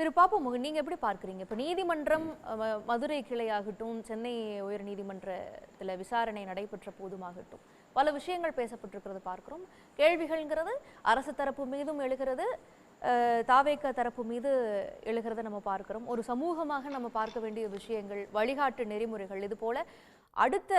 திரு பாப்பமுக நீங்க எப்படி பார்க்குறீங்க? இப்போ நீதிமன்றம் மதுரை கிளையாகட்டும் சென்னை உயர் நீதிமன்றத்தில் விசாரணை நடைபெற்ற போதுமாகட்டும் பல விஷயங்கள் பேசப்பட்டிருக்கிறது பார்க்கிறோம். கேள்விகள்ங்கிறது அரசு தரப்பு மீதும் எழுகிறது தாவேக்க தரப்பு மீது எழுகிறத நம்ம பார்க்கிறோம். ஒரு சமூகமாக நம்ம பார்க்க வேண்டிய விஷயங்கள் வழிகாட்டு நெறிமுறைகள் இது போல அடுத்த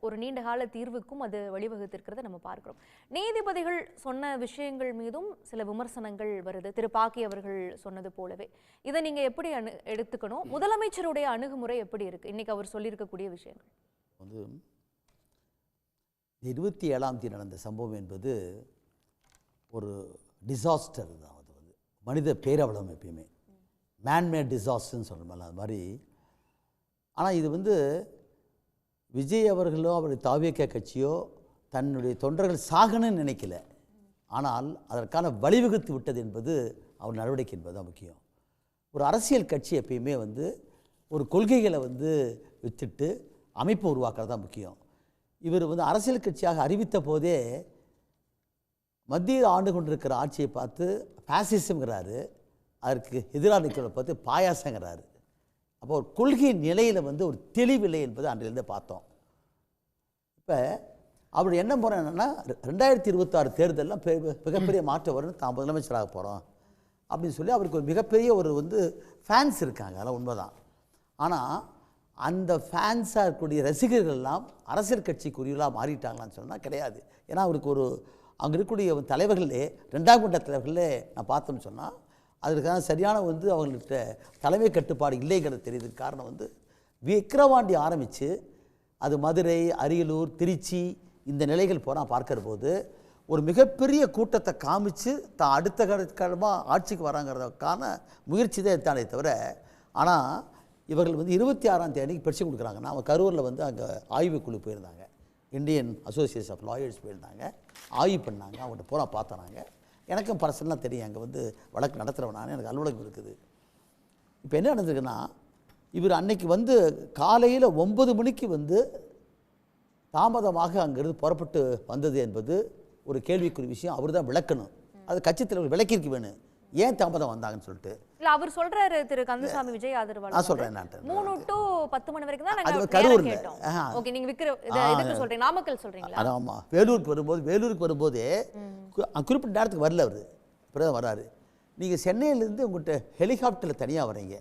ஒரு நீண்ட கால தீர்வுக்கும் அது வழிவகுத்திருக்கிறத நம்ம பார்க்கிறோம். நீதிபதிகள் சொன்ன விஷயங்கள் மீதும் சில விமர்சனங்கள் வருது. திரு பாக்கி அவர்கள் சொன்னது போலவே. இதை நீங்க எப்படி அணு எடுத்துக்கணும்? முதலமைச்சருடைய அணுகுமுறை எப்படி இருக்கு? இன்னைக்கு அவர் சொல்லியிருக்கக்கூடிய விஷயங்கள். வந்து இருபத்தி ஏழாம் தேதி நடந்த சம்பவம் என்பது ஒரு டிசாஸ்டர் தான் அது வந்து. மனித பேரவலம் எப்பயுமே மேன்மேட் டிசாஸ்டர்னு சொல்கிறோம்ல அது மாதிரி. ஆனால் இது வந்து விஜய் அவர்களோ அவருடைய தாவியக்க கட்சியோ தன்னுடைய தொண்டர்கள் சாகணும்னு நினைக்கல. ஆனால் அதற்கான வழிவகுத்து விட்டது என்பது அவர் நடவடிக்கை என்பது தான் முக்கியம். ஒரு அரசியல் கட்சி எப்பயுமே வந்து ஒரு கொள்கைகளை வந்து வித்துட்டு அமைப்பு உருவாக்குறது தான் முக்கியம். இவர் வந்து அரசியல் கட்சியாக அறிவித்த போதே மத்தியில் ஆண்டு கொண்டிருக்கிற ஆட்சியை பார்த்து பாசிசம்ங்கிறாரு அதற்கு எதிராக நிற்கிறத பார்த்து பாயாசங்கிறாரு. அப்போ ஒரு கொள்கை நிலையில் வந்து ஒரு தெளிவில்லை என்பது அன்றிலிருந்து பார்த்தோம். இப்போ அவருடைய என்ன போகிறேன் என்னென்னா ரெண்டாயிரத்தி இருபத்தாறு தேர்தலில் பெ- மிகப்பெரிய மாற்றம் வரும்னு தான் முதலமைச்சராக போகிறோம் அப்படின்னு சொல்லி அவருக்கு ஒரு மிகப்பெரிய ஒரு வந்து ஃபேன்ஸ் இருக்காங்க. அதெல்லாம் உண்மைதான். ஆனால் அந்த ஃபேன்ஸாக இருக்கக்கூடிய ரசிகர்கள்லாம் அரசியல் கட்சிக்குரியவர்களாக மாறிட்டாங்களான்னு சொன்னால் கிடையாது. ஏன்னா அவருக்கு ஒரு அங்கே இருக்கக்கூடிய தலைவர்களே ரெண்டாம் கட்ட தலைவர்களே நான் பார்த்தோம்னு சொன்னால் அதற்கான சரியான வந்து அவங்கள்ட்ட தலைமை கட்டுப்பாடு இல்லைங்கிறது தெரியுது காரணம் வந்து விக்கிரவாண்டி ஆரம்பித்து அது மதுரை அரியலூர் திருச்சி இந்த நிலைகள் போனால் பார்க்குற போது ஒரு மிகப்பெரிய கூட்டத்தை காமிச்சு தான் அடுத்த கடமாக ஆட்சிக்கு வராங்கிறதுக்கான முயற்சி தான் எடுத்தானே தவிர ஆனால் இவர்கள் வந்து இருபத்தி ஆறாம் தேதிக்கு பரிசு கொடுக்குறாங்க. நான் கரூரில் வந்து அங்கே ஆய்வுக்குழு போயிருந்தாங்க. இந்தியன் அசோசியேஷன் ஆஃப் லாயர்ஸ் போயிருந்தாங்க. ஆய்வு பண்ணாங்க. அவங்கள்ட்ட பூரா பார்த்தனாங்க. எனக்கும் பர்சனலாக தெரியும். அங்கே வந்து வழக்கு நடத்துகிறவன் நான் எனக்கு அலுவலகம் இருக்குது. இப்போ என்ன நடந்திருக்குன்னா இவர் அன்னைக்கு வந்து காலையில் ஒன்பது மணிக்கு வந்து தாமதமாக அங்கிருந்து புறப்பட்டு வந்தது என்பது ஒரு கேள்விக்குரிய விஷயம். அவர் தான் விளக்கணும். அது கட்சித் தலைவர் விளக்கியிருக்க வேணும் ஏன் தாமதம் வந்தாங்கன்னு சொல்லிட்டு. இல்ல அவர் சொல்றாரு திரு கந்தசாமி விஜய் ஆதரவாளர் நான் என்னான்ட்டு மூணு டு பத்து மணி வரைக்கும் தான் நாங்க கரூர்ல. கேட்டோம். ஓகே நீங்க விக்கிர இத- இதுக்கு சொல்றீங்க நாமக்கல் சொல்றீங்களா? ஆமாம் வேலூருக்கு வரும்போது வேலூருக்கு வரும்போதே குறிப்பிட்ட நேரத்துக்கு வரல அவர். அப்புறம் வராரு. நீங்கள் சென்னையிலேருந்து உங்கள்கிட்ட ஹெலிகாப்டரில் தனியாக வரீங்க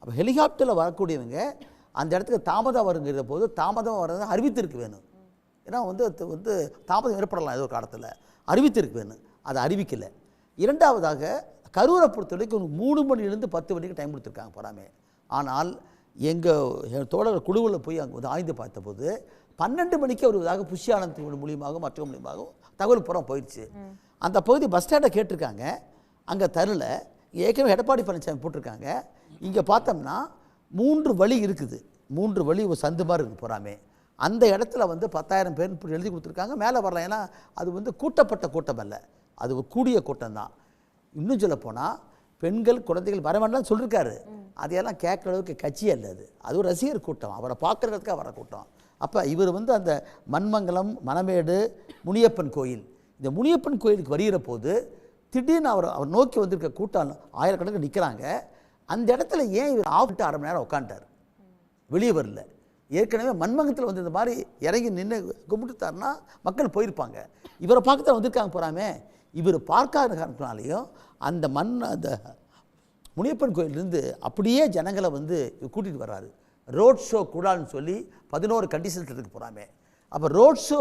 அப்போ ஹெலிகாப்டரில் வரக்கூடியவங்க அந்த இடத்துக்கு தாமதம் வருங்கிற போது தாமதம் வர்றது அறிவித்திருக்கு வேணும். ஏன்னா வந்து வந்து தாமதம் ஏற்படலாம் ஏதோ ஒரு காலத்தில். அறிவித்திருக்கு வேணும். அதை அறிவிக்கலை. இரண்டாவதாக கரூரை பொறுத்த வரைக்கும் ஒரு மூணு மணிலேருந்து பத்து மணிக்கு டைம் கொடுத்துருக்காங்க போகிறாமே ஆனால் எங்கள் தோழர் குழுவில் போய் அங்கே வந்து ஆய்ந்து பார்த்தபோது பன்னெண்டு மணிக்கு புஷி ஆனந்த் மூலியமாகவும் மற்ற மூலியமாகவும் தகவல் புறம் போயிடுச்சு. அந்த பகுதி பஸ் ஸ்டாண்டை கேட்டிருக்காங்க. அங்கே தரல. ஏற்கனவே எடப்பாடி பழனிசாமி போட்டிருக்காங்க. இங்கே பார்த்தோம்னா மூன்று வழி இருக்குது. மூன்று வழி ஒரு சந்து மாதிரி இருக்குது போகிறாமே அந்த இடத்துல வந்து பத்தாயிரம் பேர் இப்படி எழுதி கொடுத்துருக்காங்க. மேலே வரலாம். ஏன்னா அது வந்து கூட்டப்பட்ட கூட்டம் அல்ல. அது ஒரு கூடிய கூட்டம் தான். இன்னும் சொல்லப் போனால் பெண்கள் குழந்தைகள் வர வேண்டாம்னு சொல்லியிருக்காரு அதையெல்லாம் கேட்குற அளவுக்கு கட்சி அல்ல அது. அது ஒரு ரசிகர் கூட்டம். அவரை பார்க்குறதுக்காக வர கூட்டம். அப்போ இவர் வந்து அந்த மண்மங்கலம் மணமேடு முனியப்பன் கோயில். இந்த முனியப்பன் கோயிலுக்கு வருகிற போது திடீர்னு அவர் அவர் நோக்கி வந்திருக்க கூட்டம் ஆயிரக்கணக்கில் நிற்கிறாங்க அந்த இடத்துல ஏன் இவர் ஆஃப்ட்டு அரை மணி நேரம் உட்காந்துட்டார் வெளியே வரல. ஏற்கனவே மண்மங்கத்தில் வந்து இந்த மாதிரி இறங்கி நின்று கும்பிட்டுத்தாருன்னா மக்கள் போயிருப்பாங்க. இவரை பார்க்க தான் வந்திருக்காங்க போகிறாமே இவர் பார்க்காத காரணத்தினாலேயும் அந்த மண் அந்த முனியப்பன் கோயிலிருந்து அப்படியே ஜனங்களை வந்து கூட்டிகிட்டு வர்றாரு. ரோட் ஷோ கூடாதுன்னு சொல்லி பதினோரு கண்டிஷன்ஸ் இருக்கு போகிறாமே அப்போ ரோட் ஷோ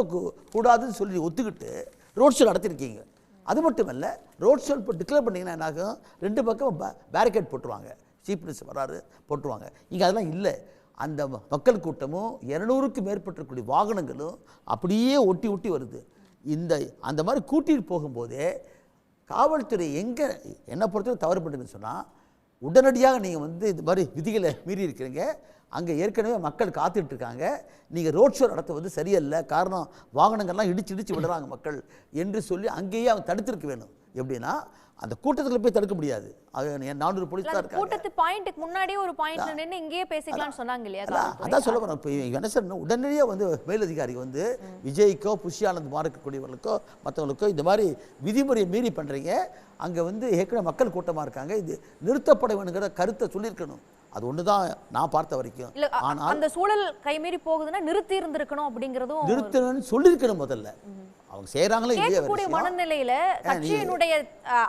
கூடாதுன்னு சொல்லி ஒத்துக்கிட்டு ரோட் ஷோ நடத்திருக்கீங்க. அது மட்டும் இல்லை ரோட் ஷோ இப்போ டிக்ளேர் பண்ணிங்கன்னா என்னாகும் ரெண்டு பக்கம் பேரிகேட் போட்டுருவாங்க. சீஃப் மினிஸ்டர் வராரு போட்டுருவாங்க. இங்கே அதெல்லாம் இல்லை. அந்த மக்கள் கூட்டமும் இரநூறுக்கு மேற்பட்டிருக்கக்கூடிய வாகனங்களும் அப்படியே ஒட்டி ஒட்டி வருது. இந்த அந்த மாதிரி கூட்டிகிட்டு போகும்போதே காவல்துறை எங்கே என்னை பொறுத்தவரை தவறு பண்ணுதுன்னு சொன்னால் உடனடியாக நீங்கள் வந்து இது மாதிரி விதிகளை மீறி இருக்கிறீங்க. அங்கே ஏற்கனவே மக்கள் காத்துட்டு இருக்காங்க. நீங்கள் ரோட் ஷோ நடத்த வந்து சரியில்லை. காரணம் வாகனங்கள்லாம் இடிச்சு இடிச்சு விடுறாங்க மக்கள் என்று சொல்லி அங்கேயே அவங்க தடுத்திருக்க வேணும் எப்படின்னா அந்த கூட்டத்துல போய் தடுக்க முடியாது. அது நானூறு போலீஸ் தான் அந்த இருக்காங்க. கூட்டத்து பாயிண்ட்டுக்கு முன்னாடியே ஒரு பாயிண்ட்ல நின்னு இங்கேயே பேசிக்கலாம்னு சொன்னாங்க இல்லையா அதான். சொல்ல வரேன் இப்போ என்ன உடனடியாக வந்து மேலதிகாரி வந்து விஜய்க்கோ புஷி ஆனந்த் இருக்கக்கூடியவர்களுக்கோ மற்றவங்களுக்கோ இந்த மாதிரி விதிமுறையை மீறி பண்ணுறீங்க அங்கே வந்து ஏற்கனவே மக்கள் கூட்டமாக இருக்காங்க. இது நிறுத்தப்பட வேணுங்கிற கருத்தை சொல்லியிருக்கணும். அது ஒன்று தான் நான் பார்த்த வரைக்கும். ஆனால் அந்த சூழல் கைமீறி போகுதுன்னா நிறுத்தி இருந்திருக்கணும் அப்படிங்கறதும் நிறுத்தணும்னு சொல்லியிருக்கணும் முதல்ல. அவங்க வேற கேட்கக்கூடிய. மனநிலையில கட்சியினுடைய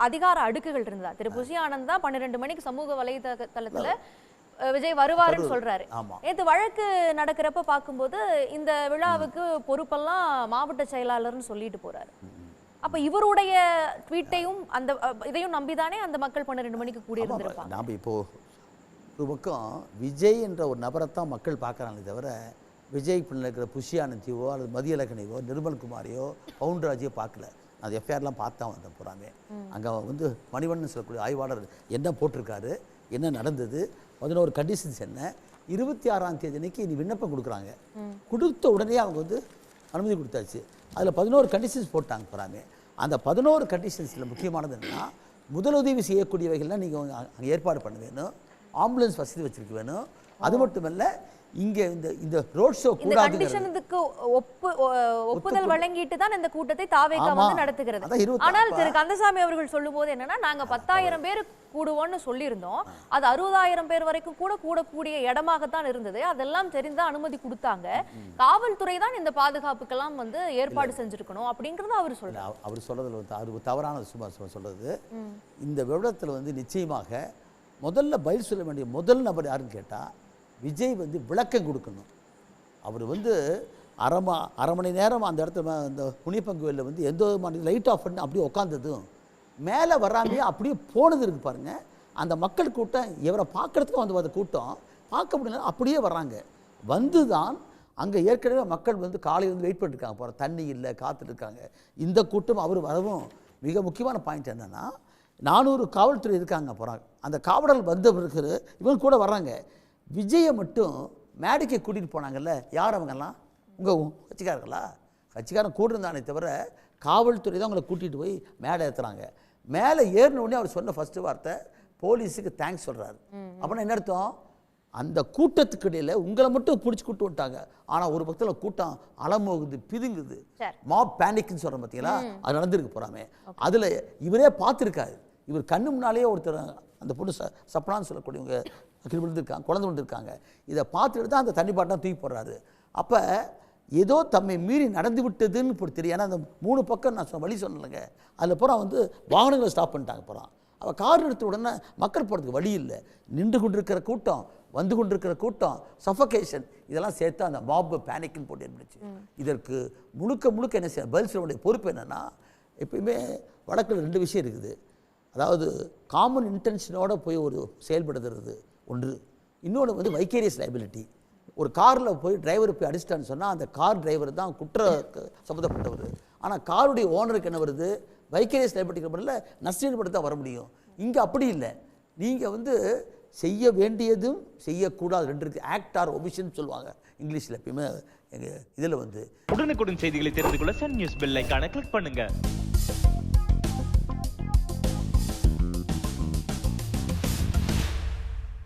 அதிகார அடுக்குகள் இருந்தா திரு புசி ஆனந்த் தான் பன்னிரெண்டு மணிக்கு சமூக வலைதளத்துல விஜய் வருவாருன்னு சொல்றாரு. நேத்து வழக்கு நடக்கிறப்ப பார்க்கும்போது இந்த விழாவுக்கு பொறுப்பெல்லாம் மாவட்ட செயலாளர்னு சொல்லிட்டு போறாரு. அப்ப இவருடைய ட்வீட்டையும் அந்த இதையும் நம்பிதானே அந்த மக்கள் பன்னிரெண்டு மணிக்கு கூடி இருந்திருப்பாங்க நாம் இப்போ ஒரு பக்கம் விஜய் என்ற ஒரு நபரைத்தான் மக்கள் பார்க்குறாங்களே தவிர விஜய் பிள்ளை இருக்கிற புஷி ஆனந்தியோ அல்லது மதியழகனையோ நிர்மல்குமாரையோ பவுண்டராஜையோ பார்க்கல. அது எஃப்ஐஆர்லாம் பார்த்தா வந்தேன் பூராமே அங்கே வந்து மணிவண்ணன் சொல்லக்கூடிய ஆய்வாளர் என்ன போட்டிருக்காரு என்ன நடந்தது பதினோரு கண்டிஷன்ஸ் என்ன இருபத்தி ஆறாம் தேதி அன்னைக்கு நீ விண்ணப்பம் கொடுக்குறாங்க. கொடுத்த உடனே அவங்க வந்து அனுமதி கொடுத்தாச்சு. அதில் பதினோரு கண்டிஷன்ஸ் போட்டாங்க பூராமே அந்த பதினோரு கண்டிஷன்ஸில் முக்கியமானது என்னன்னா முதலுதவி செய்யக்கூடியவைகள்லாம் நீங்கள் அங்கே ஏற்பாடு பண்ண வேணும். ஆம்புலன்ஸ் வசதி வச்சிருக்க வேணும். அது மட்டும் இல்ல இங்கே இந்த இந்த ரோட் ஷோ இந்த கூடாது கண்டிஷனுக்கு ஒப்பு ஒப்புதல் வழங்கிட்டு தான் இந்த கூட்டத்தை தாவேகா. வந்து நடத்துகிறது. ஆனால் திரு கந்தசாமி அவர்கள் சொல்லும்போது என்னன்னா நாங்க பத்தாயிரம் பேர் கூடுவோம்னு சொல்லியிருந்தோம். அது அறுபதாயிரம் பேர் வரைக்கும் கூட கூடக்கூடிய இடமாகத்தான் இருந்தது. அதெல்லாம் தெரிந்தா அனுமதி கொடுத்தாங்க. காவல்துறை தான் இந்த பாதுகாப்புக்கெல்லாம் வந்து ஏற்பாடு செஞ்சிருக்கணும் அப்படிங்கறத அவர் சொல்றாரு. அவர் சொல்றதுல வந்து அவர் தவறான சும்மா சொல்றது. இந்த விவரத்தில் வந்து நிச்சயமாக முதல்ல பதில் சொல்ல வேண்டிய முதல் நபர் யாருன்னு கேட்டா விஜய் வந்து விளக்கம் கொடுக்கணும். அவர் வந்து அரை மா அரை மணி நேரம் அந்த இடத்துல அந்த புனியப்பங்கு கோயிலில் வந்து எந்த விதமான லைட் ஆஃப் பண்ணி அப்படியே உட்காந்ததும் மேலே வராமையே அப்படியே போனது இருக்கு பாருங்க. அந்த மக்கள் கூட்டம் இவரை பார்க்கறதுக்கு வந்து அந்த கூட்டம். பார்க்க முடியல அப்படியே வர்றாங்க வந்து தான் அங்கே ஏற்கனவே மக்கள் வந்து காலையில் வந்து வெயிட் பண்ணிருக்காங்க போகிற தண்ணி இல்லை காத்துட்ருக்காங்க இந்த கூட்டம் அவர் வரவும் மிக முக்கியமான பாயிண்ட் என்னன்னா நானூறு காவல்துறை இருக்காங்க போகிறாங்க அந்த காவலர்கள் வந்த பிறகு இவங்க கூட வர்றாங்க. விஜயை மட்டும் மேடைக்கு கூட்டிகிட்டு போனாங்கல்ல யார் அவங்கெல்லாம்? உங்கள் கட்சிக்காரங்களா கட்சிக்காரன் கூட இருந்தானே தவிர காவல்துறை தான் அவங்களை கூட்டிகிட்டு போய் மேடை ஏற்றுறாங்க மேலே ஏறின உடனே அவர் சொன்ன ஃபஸ்ட்டு வார்த்தை போலீஸுக்கு தேங்க்ஸ் சொல்கிறாரு அப்படின்னா என்ன அர்த்தம்? அந்த கூட்டத்துக்கு இடையில உங்களை மட்டும் பிடிச்சி கூட்டு விட்டாங்க ஆனால் ஒரு பக்கத்தில் கூட்டம் அலமோகுது பிதுங்குது. மாப் பேனிக்னு சொல்கிறோம் பார்த்தீங்களா அது நடந்திருக்கு போறாமே. அதில் இவரே பார்த்துருக்காரு. இவர் கண்ணு முன்னாலேயே ஒருத்தர் அந்த பொண்ணு ச சப்னான்னு சொல்லக்கூடியவங்க கீழே விழுந்திருக்காங்க குழந்தை விழுந்திருக்காங்க. இதை பார்த்துட்டு தான் அந்த தண்ணி பாட்டம் தூக்கி போடுறாரு. அப்போ ஏதோ தம்மை மீறி நடந்து விட்டதுன்னு இப்போ தெரியும். ஏன்னா அந்த மூணு பக்கம் நான் சொன்ன வழி சொன்னலைங்க அதில் பூரா வந்து வாகனங்களை ஸ்டாப் பண்ணிட்டாங்க போகிறான் அவள் கார் எடுத்த உடனே மக்கள் போகிறதுக்கு வழி இல்லை. நின்று கொண்டிருக்கிற கூட்டம் வந்து கொண்டிருக்கிற கூட்டம் சஃபகேஷன் இதெல்லாம் சேர்த்து அந்த மாப் பேனிக்னு போட்டு ஏற்படுச்சு இதற்கு முழுக்க முழுக்க என்ன செய்ய பதில் சொல்லக்கூடிய பொறுப்பு என்னன்னா எப்பயுமே வழக்கில் ரெண்டு விஷயம் இருக்குது. அதாவது காமன் இன்டென்ஷனோட போய் ஒரு செயல்படுத்துறது. ஒன்று. இன்னொன்று வந்து வைக்கேரியஸ் லைபிலிட்டி ஒரு காரில் போய் டிரைவர் போய் அடிச்சிட்டான்னு சொன்னால் அந்த கார் டிரைவர் தான் குற்ற சம்மந்தப்பட்டவர் ஆனால் காருடைய ஓனருக்கு என்ன வருது? வைக்கேரியஸ் லைபிலிட்டிக்கு முறையில் நஷ்டீடுபட்டு தான் வர முடியும். இங்கே அப்படி இல்லை. நீங்கள் வந்து செய்ய வேண்டியதும் செய்யக்கூடாது. ரெண்டு இருக்குது ஆக்ட் ஆர் ஒமிஷன் சொல்லுவாங்க. இங்கிலீஷில் எப்பயுமே எங்கள் இதில் வந்து. உடனுக்குடன் செய்திகளை தெரிந்து கொள்ள சன் நியூஸ் பெல் ஐகானை கிளிக் பண்ணுங்கள்